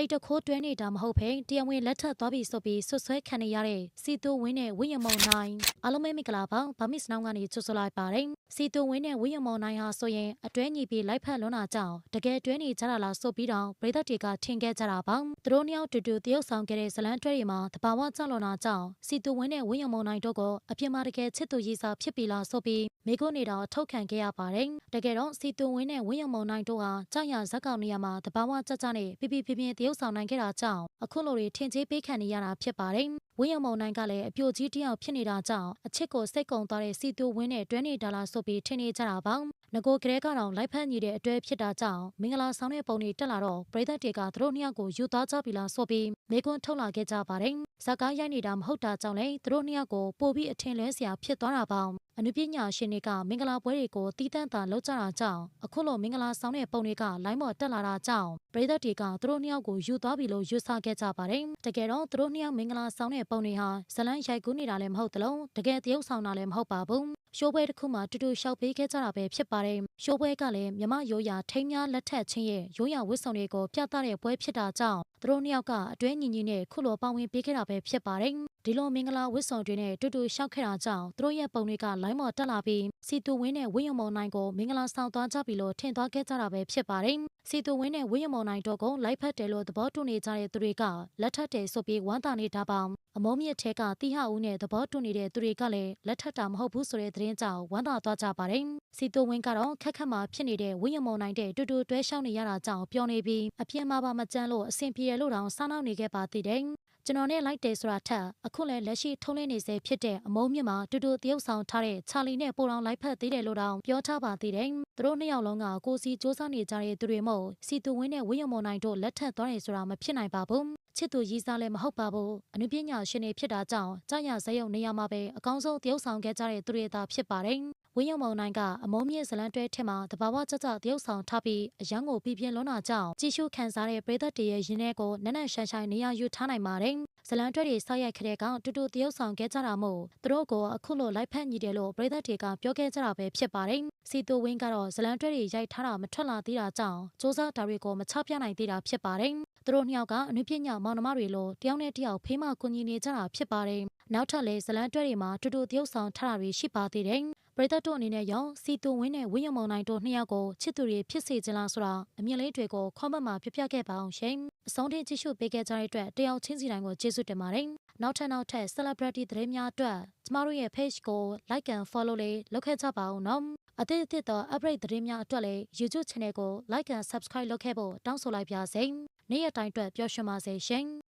တိတ်တခိုးတွဲနေတာမဟုတ်ဘဲတရားဝင်လက်ထပ်သွားပြီဆိုပြီးဆွဆွဲခံနေရတဲ့စီတူဝင်းနဲ့ဝင်းရမုံနိုင်အားလုံးပဲမင်္ဂလာပါဗမစ်စနောင်းကနေချွတ်ဆွလိုက်ပါတယ်စီတူဝင်းနဲ့ဝင်းရမုံနိုင်ဟာဆိုရင်အတွဲညီပြီးလိုက်ဖက်လွန်းတာကြောင့်တကယ်တွဲနေကြတာလားဆိုပြီးတော့ပြည်သက်တွေကထင်ခဲ့ကြတာပါသူတို့နှစ်ယောက်တူတူတရုပ်ဆောင်ခဲ့တဲ့ဇလန်တွဲတွေမှာတဘာဝကြလွန်တာကြောင့်စီတူဝင်းနဲ့ဝင်းရမုံနိုင်တို့ကအပြစ်မှာတကယ်ချစ်သူရေးစားဖြစ်ပြီလားဆိုပြီးမိကုနေတော့ထုတ်ခံခဲ့ရပါတယ်တကယ်တော့စီတူဝင်းနဲ့ဝင်းရမုံနိုင်တို့ဟာကြောက်ရဇက်ကောင်နေရာမှာတဘာဝကြကြနဲ့ပြပြပြပြတရုပ်ဆောင်နိုင်ခဲ့တာကြောင့်အခုလိုတွေထင်ကြီးပေးခံနေရတာဖြစ်ပါတယ် ဝင်းရမုံနိုင်ကလည်းအပြိုကြီးတစ်ယောက်ဖြစ်နေတာကြောင့်အချစ်ကိုစိတ်ကုံသွားတဲ့စီတူဝင်းနဲ့တွဲနေတာလားဆိုပြီးထင်နေကြတာပါငကိုကလေးကတော့လိုက်ဖက်ညီတဲ့အတွေ့ဖြစ်တာကြောင့်မင်္ဂလာဆောင်တဲ့ပုံတွေတက်လာတော့ပရိသတ်တွေကသူတို့နှစ်ယောက်ကိုယူသွားကြပြီလားဆိုပြီးမေကွန်းထုတ်လာခဲ့ကြပါတယ်။ဇာကားရိုက်နေတာမဟုတ်တာကြောင့်လည်းသူတို့နှစ်ယောက်ကိုပို့ပြီးအထင်လဲစရာဖြစ်သွားတာပါ။အနုပညာရှင်တွေကမင်္ဂလာပွဲတွေကိုတီးတန့်တာလုပ်ကြတာကြောင့်အခုလိုမင်္ဂလာဆောင်တဲ့ပုံတွေကလိုင်းပေါ်တက်လာတာကြောင့်ပရိသတ်တွေကသူတို့နှစ်ယောက်ကိုယူသွားပြီလို့ယူဆခဲ့ကြပါတယ်။တကယ်တော့သူတို့နှစ်ယောက်မင်္ဂလာဆောင်တဲ့ပုံတွေဟာဇလန်းရိုက်ကူးနေတာလည်းမဟုတ်သလိုတကယ်တရုပ်ဆောင်တာလည်းမဟုတ်ပါဘူး။ ရှိုးပွဲတစ်ခုမှတူတူရှောက်ပေးခဲ့ကြတာပဲဖြစ်ပါတယ်။ရှိုးပွဲကလည်းမြမရိုးရာထိမ်းများလက်ထက်ချင်းရဲ့ရိုးရာဝတ်ဆောင်တွေကိုပြသတဲ့ပွဲဖြစ်တာကြောင့်သူတို့နှစ်ယောက်ကအတွဲညီညီနဲ့ခုလိုပါဝင်ပေးခဲ့တာပဲဖြစ်ပါတယ်။ဒီလိုမင်္ဂလာဝတ်ဆောင်တွေနဲ့တူတူရှောက်ခဲ့တာကြောင့်သူတို့ရဲ့ပုံတွေကလိုင်းမော်တက်လာပြီးစီတူဝင်းနဲ့ဝင်းယမော်နိုင်ကိုမင်္ဂလာဆောင်သွားကြပြီလို့ထင်သွားခဲ့ကြတာပဲဖြစ်ပါတယ်။စီတူဝင်းနဲ့ဝင်းယမော်နိုင်တို့ကိုလိုက်ဖက်တယ်လို့သဘောတူနေကြတဲ့သူတွေကလက်ထပ်တယ်ဆိုပြီးဝမ်းသာနေတာပါ။အမုံမြင့်ထဲကတိဟဦးနဲ့သဘောတူနေတဲ့သူတွေကလည်းလက်ထပ်တာမဟုတ်ဘူးဆိုတဲ့သတင်းကြောင့်ဝမ်းသာသွားကြပါတယ်။စီတူဝင်းကတော့ခက်ခက်မှဖြစ်နေတဲ့ဝင်းယမော်နိုင်တဲ့တူတူတွဲရှောင်းနေရတာကြောင့်ပျော်နေပြီးအပြင်းမပါမကြမ်းလို့အဆင်ပြေရလို့တောင်စားနောက်နေခဲ့ပါသေးတယ်။ ကျွန်တော်နဲ့လိုက်တယ်ဆိုတာထက်အခုလည်းလက်ရှိထုံးလင်းနေစေဖြစ်တဲ့အမုံမြင့်မှာတူတူတရုပ်ဆောင်ထားတဲ့ချာလီနဲ့ပိုတောင်လိုက်ဖက်သေးတယ်လို့တောင်ပြောထားပါသေးတယ်။သူတို့နှစ်ယောက်လုံးကကိုစီစူးစမ်းနေကြတဲ့သူတွေမို့စီတူဝင်းနဲ့ဝင်းယမော်နိုင်တို့လက်ထက်သွားတယ်ဆိုတာမဖြစ်နိုင်ပါဘူး။ချစ်သူရည်စားလည်းမဟုတ်ပါဘူး။အနုပညာရှင်တွေဖြစ်တာကြောင့်ကြာရဇယုံနေရာမှာပဲအကောင်းဆုံးတရုပ်ဆောင်ခဲ့ကြတဲ့သူတွေသာဖြစ်ပါတယ်။ ဝင်းယမောင်နိုင်ကအမုံမြင့်ဇလန်တွဲထက်မှာတဘာဝကြကြတရုပ်ဆောင်ထားပြီးအရန်ကိုပြပြင်းလွန်းတာကြောင့်ကြည်ရှုခံစားတဲ့ပရိသတ်တွေရဲ့ရင်ထဲကိုနက်နက်ရှိုင်းရှိုင်းနေရာယူထားနိုင်ပါတယ်။ဇလန်တွဲတွေဆောက်ရိုက်ခဲ့တဲ့ကောင်တူတူတရုပ်ဆောင်ခဲ့ကြတာမို့သူတို့ကိုအခုလိုလိုက်ဖက်ညီတယ်လို့ပရိသတ်တွေကပြောခဲ့ကြတာပဲဖြစ်ပါတယ်။စီတူဝင်းကတော့ဇလန်တွဲတွေရိုက်ထားတာမထွက်လာသေးတာကြောင့်စူးစမ်းတာတွေကိုမချပြနိုင်သေးတာဖြစ်ပါတယ်။ သူတို့နှစ်ယောက်ကအနုပညာမောင်နှမတွေလိုတယောက်နဲ့တယောက်ဖေးမကူညီနေကြတာဖြစ်ပါတယ်။နောက်ထပ်လည်းဇလန်တွဲတွေမှာတူတူတရုပ်ဆောင်ထားတာတွေရှိပါသေးတယ်။ပရိသတ်တို့အနေနဲ့ရောစီတူဝင်းနဲ့ဝင်းရမုံနိုင်တို့နှစ်ယောက်ကိုချစ်သူတွေဖြစ်စေချင်လားဆိုတာအမြင်လေးတွေကိုခွန်ဘတ်မှာပြပြခဲ့ပါအောင်ရှင်။အဆုံးထိကြည့်ရှုပေးခဲ့ကြတဲ့အတွက်တယောက်ချင်းစီတိုင်းကိုကျေးဇူးတင်ပါတယ်။နောက်ထပ်နောက်ထပ် celebrity သတင်းများအတွက်ကျမတို့ရဲ့ page ကို like and follow လေးလုပ်ခဲ့ကြပါဦးနော်။အသစ်အသစ်သော update သတင်းများအတွက်လည်း YouTube channel ကို like and subscribe လုပ်ခဲ့ဖို့တောင်းဆိုလိုက်ပါစေ။ နေ့ရက်တိုင်းအတွက်ပျော်ရွှင်ပါစေရှင်။